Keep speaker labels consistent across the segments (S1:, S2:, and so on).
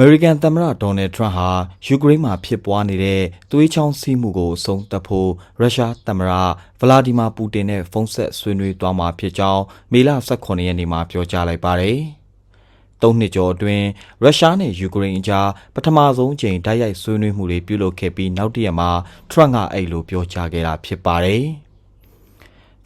S1: မေရိကန်သမ္မတဒေါ်နယ်ထရန့်ဟာယူကရိန်းမှာဖြစ်ပွားနေတဲ့သွေးချောင်းစီးမှုကိုအဆုံးသတ်ဖို့ရုရှားသမ္မတဗလာဒီမာပူတင်နဲ့ဖုန်းဆက်ဆွေးနွေးသွားမှာဖြစ်ကြောင်းမေလ18ရက်နေ့မှာပြောကြားလိုက်ပါတယ်။သုံးနှစ်ကျော်အတွင်းရုရှားနဲ့ယူကရိန်းအကြားပထမဆုံးအကြိမ်တိုက်ရိုက်ဆွေးနွေးမှုတွေပြုလုပ်ခဲ့ပြီးနောက်တစ်ရက်မှာထရန့်ကအဲ့လိုပြောကြားခဲ့တာဖြစ်ပါတယ်။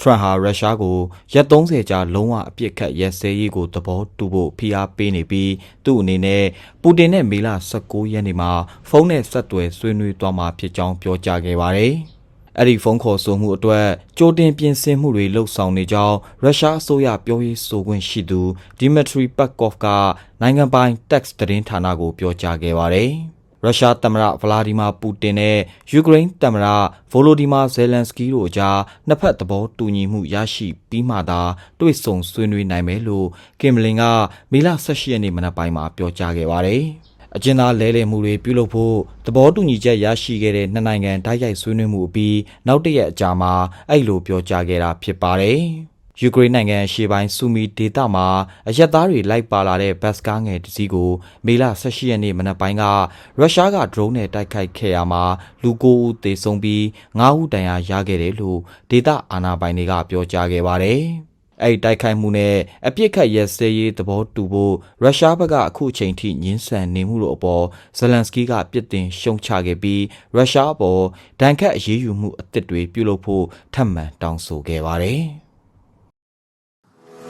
S1: ထရန့်ဟာရုရှားကိုရက်30ကြာလုံးဝအပြစ်ခတ်ရက်စဲရေးကိုသဘောတူဖို့ဖိအားပေးနေပြီးသူ့အနေနဲ့ပူတင်နဲ့မေလ19ရက်နေ့မှာဖုန်းနဲ့ဆက်သွယ်ဆွေးနွေးသွားမှာဖြစ်ကြောင်းပြောကြားခဲ့ပါတယ်။အဲ့ဒီဖုန်းခေါ်ဆိုမှုအတွက်ကြိုတင်ပြင်ဆင်မှုတွေလှုပ်ဆောင်နေကြောင်းရုရှားအစိုးရပြောရေးဆိုခွင့်ရှိသူဒီမက်ထရီပက်ကကော့ဖ်ကနိုင်ငံပိုင် Text သတင်းဌာနကိုပြောကြားခဲ့ပါတယ်။ ရုရှားသမ္မတဗလာဒီမာပူတင်နဲ့ယူကရိန်းသမ္မတဗိုလိုဒီမာဇယ်လန်စကီတို့အကြားနှစ်ဖက်သဘောတူညီမှုရရှိပြီးမှသာတွေ့ဆုံဆွေးနွေးနိုင်မယ်လို့ကင်မလင်ကမေလ18ရက်နေ့မနက်ပိုင်းမှာပြောကြားခဲ့ပါတယ်။အကျဉ်းသားလဲလှယ်မှုတွေပြုလုပ်ဖို့သဘောတူညီချက်ရရှိခဲ့တဲ့နှစ်နိုင်ငံတိုက်ရိုက်ဆွေးနွေးမှုအပြီးနောက်တစ်ရက်အကြာမှာအဲ့လိုပြောကြားခဲ့တာဖြစ်ပါတယ်။ ယူကရိန်းနိုင်ငံရှေ့ပိုင်းဆူမီဒေသမှာအရက်သားတွေလိုက်ပါလာတဲ့ဘတ်စကားငယ်တစ်စီးကိုမေလ18ရက်နေ့မနက်ပိုင်းကရုရှားကဒရုန်းနဲ့တိုက်ခိုက်ခဲ့ရမှာလူ9ဦးသေဆုံးပြီး9ဦးဒဏ်ရာရခဲ့တယ်လို့ဒေသအာဏာပိုင်တွေကပြောကြားခဲ့ပါတယ်။အဲ့ဒီတိုက်ခိုက်မှုနဲ့အပြစ်ခတ်ရက်စဲရေးသဘောတူဖို့ရုရှားဘက်ကအခုအချိန်ထိညှင်းဆန်နေမှုတို့အပေါ်ဇလန်စကီးကပြစ်တင်ရှုံချခဲ့ပြီးရုရှားအပေါ်ဒဏ်ခတ်အရေးယူမှုအသစ်တွေပြုလုပ်ဖို့ထပ်မံတောင်းဆိုခဲ့ပါတယ်။